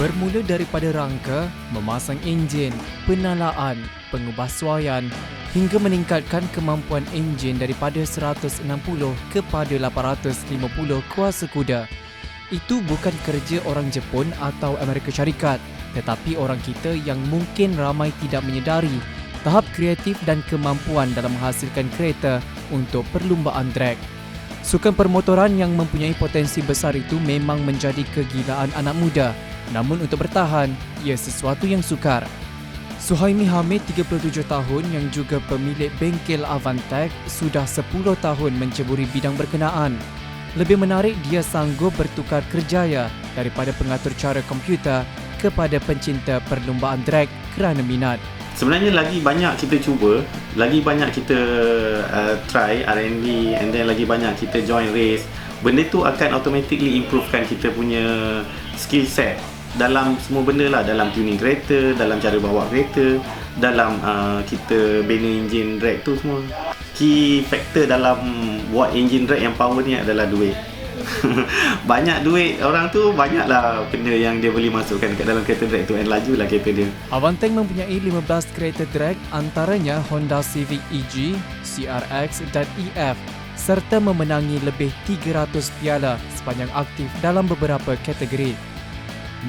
Bermula daripada rangka, memasang enjin, penalaan, pengubahsuaian hingga meningkatkan kemampuan enjin daripada 160 kepada 850 kuasa kuda. Itu bukan kerja orang Jepun atau Amerika Syarikat, tetapi orang kita yang mungkin ramai tidak menyedari tahap kreatif dan kemampuan dalam menghasilkan kereta untuk perlumbaan drag. Sukan permotoran yang mempunyai potensi besar itu memang menjadi kegilaan anak muda. Namun untuk bertahan, ia sesuatu yang sukar. Suhaimi Hamid, 37 tahun yang juga pemilik bengkel Avantech, sudah 10 tahun menceburi bidang berkenaan. Lebih menarik, dia sanggup bertukar kerjaya daripada pengatur cara komputer kepada pencinta perlumbaan drag kerana minat. Sebenarnya lagi banyak kita cuba, lagi banyak kita uh, try R&D and then lagi banyak kita join race. Benda tu akan automatically improvekan kita punya skill set dalam semua benda lah dalam tuning kereta, dalam cara bawa kereta, dalam uh, kita bina enjin drag tu semua. Key factor dalam buat enjin drag yang power ni adalah duit. banyak duit orang tu banyaklah benda yang dia boleh masukkan kat dalam kereta drag tu and lajulah kereta dia. Avanteng mempunyai 15 kereta drag antaranya Honda Civic EG, CRX dan EF serta memenangi lebih 300 piala sepanjang aktif dalam beberapa kategori.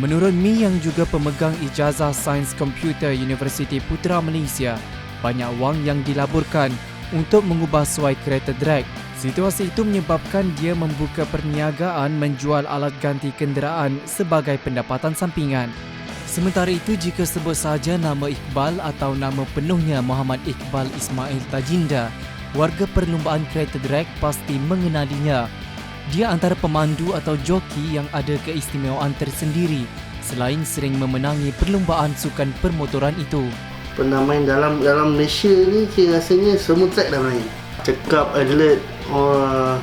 Menurut Mi yang juga pemegang ijazah Sains Komputer Universiti Putra Malaysia, banyak wang yang dilaburkan untuk mengubah suai kereta drag. Situasi itu menyebabkan dia membuka perniagaan menjual alat ganti kenderaan sebagai pendapatan sampingan. Sementara itu, jika sebut saja nama Iqbal atau nama penuhnya Muhammad Iqbal Ismail Tajinda, warga perlumbaan kereta drag pasti mengenalinya. Dia antara pemandu atau joki yang ada keistimewaan tersendiri selain sering memenangi perlumbaan sukan permotoran itu. Pernah main dalam dalam Malaysia ni kira rasanya semua track dah main. Cekap, Adelaide, uh,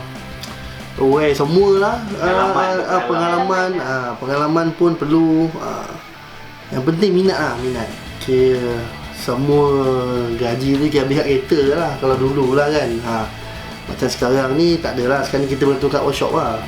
away semualah Pengalaman, uh, uh, pengalaman uh, pengalaman pun perlu uh, yang penting minat lah minat kira semua gaji ni habis kat kereta lah kalau dulu lah kan. Ha. macam sekarang ni tak adalah sekarang ni kita boleh tukar workshop lah